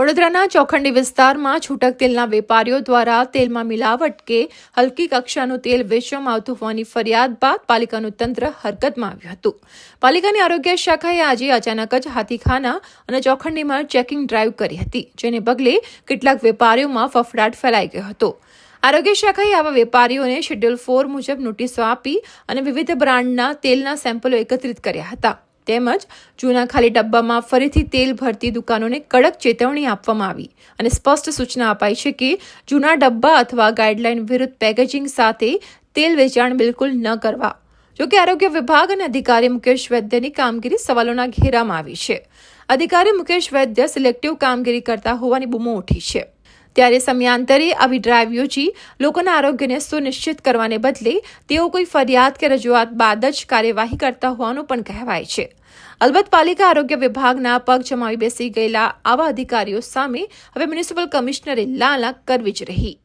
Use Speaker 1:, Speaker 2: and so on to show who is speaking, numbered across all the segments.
Speaker 1: વડોદરાના ચોખંડી વિસ્તારમાં છૂટક તેલના વેપારીઓ દ્વારા તેલમાં મિલાવટ કે હલકી કક્ષાનું તેલ વેચવામાં આવતું હોવાની ફરિયાદ બાદ પાલિકાનું તંત્ર હરકતમાં આવ્યું હતું. પાલિકાની આરોગ્ય શાખાએ આજે અચાનક જ હાથીખાના અને ચોખંડીમાં ચેકિંગ ડ્રાઈવ કરી હતી, જેને પગલે કેટલાક વેપારીઓમાં ફફડાટ ફેલાઈ ગયો હતો. આરોગ્ય શાખાએ આવા વેપારીઓને શેડ્યુલ ફોર મુજબ નોટિસો આપી અને વિવિધ બ્રાન્ડના તેલના સેમ્પલો એકત્રિત કર્યા હતા. તેમજ જૂના ખાલી ડબ્બામાં ફરીથી તેલ ભરતી દુકાનોને કડક ચેતવણી આપવામાં આવી અને સ્પષ્ટ સૂચના અપાઈ છે કે જૂના ડબ્બા અથવા ગાઈડલાઈન વિરુદ્ધ પેકેજિંગ સાથે તેલ વેચાણ બિલકુલ ન કરવા. જોકે આરોગ્ય વિભાગ અને અધિકારી મુકેશ વૈદ્યની કામગીરી સવાલોના ઘેરામાં આવી છે. અધિકારી મુકેશ વૈદ્ય સિલેક્ટિવ કામગીરી કરતા હોવાની બૂમો ઉઠી છે. ત્યારે સમયાંતરે આવી ડ્રાઈવ યોજી લોકોના આરોગ્યને સુનિશ્ચિત કરવાને બદલે તેઓ કોઈ ફરિયાદ કે રજૂઆત બાદ જ કાર્યવાહી કરતા હોવાનું પણ કહેવાય છે. અલબત્ત પાલિકા આરોગ્ય વિભાગના પગ જમાવી બેસી ગયેલા આવા અધિકારીઓ સામે હવે મ્યુનિસિપલ કમિશનરે લાલા કરવી જ રહી.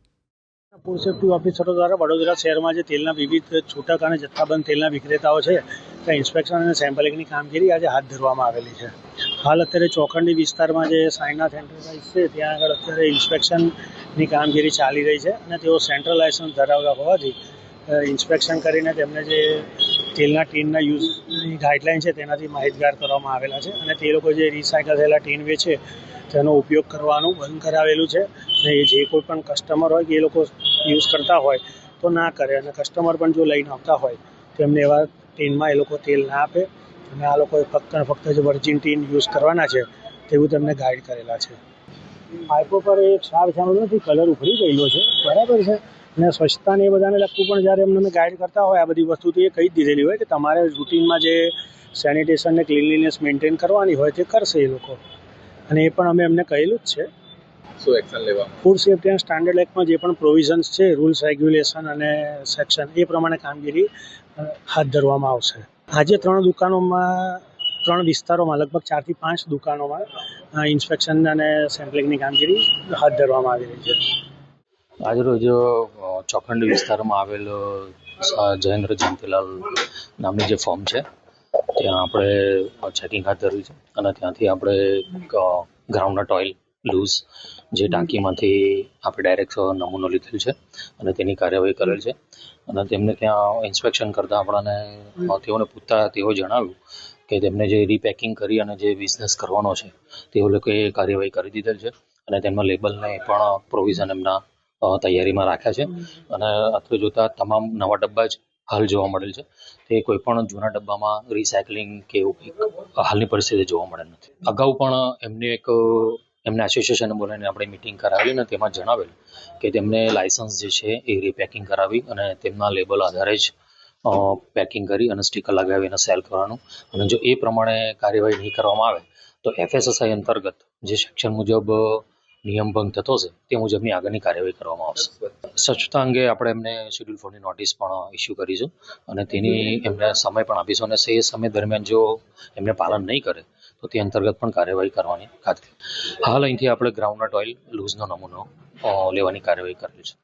Speaker 2: સેફ્ટી ઓફિસરો દ્વારા વડોદરા શહેરમાં જે તેલના વિવિધ છૂટક અને જથ્થાબંધ તેલના વિક્રેતાઓ છે ઇન્સ્પેક્શન અને સેમ્પલિંગની કામગીરી આજે હાથ ધરવામાં આવેલી છે. હાલ અત્યારે ચોખંડી વિસ્તારમાં જે સાંઈનાથ એન્ટરપ્રાઇઝ છે, ત્યાં આગળ અત્યારે ઇન્સ્પેક્શનની કામગીરી ચાલી રહી છે અને તેઓ સેન્ટ્રલ લાયસન્સ ધરાવતા હોવાથી ઇન્સ્પેક્શન કરીને તેમને જે તેલના ટીનના યુઝની ગાઈડલાઇન છે તેનાથી માહિતગાર કરવામાં આવેલા છે અને તે લોકો જે રિસાયકલ થયેલા ટીન વેચે તેનો ઉપયોગ કરવાનું બંધ કરાવેલું છે અને એ જે કોઈ પણ કસ્ટમર હોય કે એ લોકો યુઝ કરતા હોય તો ના કરે અને કસ્ટમર પણ જો લઈને આવતા હોય તો એમને એવા ટીનમાં એ લોકો તેલ ના આપે અને આ લોકોએ ફક્ત ફક્ત જે વર્જિન ટીન યુઝ કરવાના છે, તેવું તેમને ગાઈડ કરેલા છે. પાઇપો પર એક સાર સામે નથી, કલર ઉખડી ગયેલો છે. બરાબર છે. અને સ્વચ્છતાને એ બધાને લગતું પણ જ્યારે એમને ગાઈડ કરતા હોય, આ બધી વસ્તુ તો એ કહી દીધેલી હોય કે તમારે રૂટીનમાં જે સેનિટેશન ને ક્લિનલીનેસ મેન્ટેન કરવાની હોય તે કરશે એ લોકો. અને એ પણ અમે એમને કહેલું જ છે.
Speaker 3: શું એક્શન લેવા
Speaker 2: ફૂડ સેફ્ટી એન્ડ સ્ટાન્ડર્ડ એક્ટમાં જે પણ પ્રોવિઝન્સ છે રૂલ્સ રેગ્યુલેશન અને સેક્શન એ પ્રમાણે કામગીરી હાથ ધરવામાં આવશે. આજે ત્રણ દુકાનોમાં ત્રણ વિસ્તારોમાં લગભગ ચારથી પાંચ દુકાનોમાં ઇન્સ્પેક્શન અને સેમ્પલિંગની કામગીરી હાથ ધરવામાં આવી રહી છે.
Speaker 4: આજરોજ ચોખંડ ચોખંડી વિસ્તારમાં આવેલો જયેન્દ્ર જયંતિલાલ નામની જે ફોર્મ છે ત્યાં આપણે ચેકિંગ હાથ ધર્યું છે અને ત્યાંથી આપણે ગ્રાઉન્ડનટ ઓઇલ લૂઝ જે ટાંકીમાંથી આપણે ડાયરેક્ટ નમૂનો લીધેલ છે અને તેની કાર્યવાહી કરેલ છે. અને તેમને ત્યાં ઇન્સ્પેક્શન કરતાં આપણને તેઓને પૂછતા તેઓ જણાવ્યું કે તેમને જે રીપેકિંગ કરી અને જે બિઝનેસ કરવાનો છે તેઓ લોકોએ કાર્યવાહી કરી દીધેલ છે અને તેમના લેબલને પણ પ્રોવિઝન એમના તૈયારીમાં રાખ્યા છે. અને અત્રે જોતા તમામ નવા ડબ્બા જ હાલ જોવા મળેલ છે. તે કોઈ પણ જૂના ડબ્બામાં રિસાયકલિંગ કે એવું કંઈક હાલની પરિસ્થિતિ જોવા મળેલ નથી. અગાઉ પણ એમની એક એમને એસોસિએશને બોલાવીને આપણે મિટિંગ કરાવેલી અને તેમાં જણાવેલ કે તેમને લાયસન્સ જે છે એ રીપેકિંગ કરાવી અને તેમના લેબલ આધારે જ પેકિંગ કરી અને સ્ટીકર લગાવી અને સેલ કરવાનું. અને જો એ પ્રમાણે કાર્યવાહી નહીં કરવામાં આવે, તો એફએસએસઆઈ અંતર્ગત જે સેક્શન મુજબ અ, નિયમ ભંગ થતો હશે તે મુજબની આગળની કાર્યવાહી કરવામાં આવશે. સ્વચ્છતા અંગે આપણે એમને શેડ્યુલ ફોરની નોટિસ પણ ઇસ્યુ કરીશું અને તેની એમને સમય પણ આપીશું અને એ સમય દરમિયાન જો એમને પાલન નહીં કરે તો તે અંતર્ગત પણ કાર્યવાહી કરવાની ખાતરી. હાલ અહીંથી આપણે ગ્રાઉન્ડનટ ઓઇલ લૂઝનો નમૂનો લેવાની કાર્યવાહી કરેલી છે.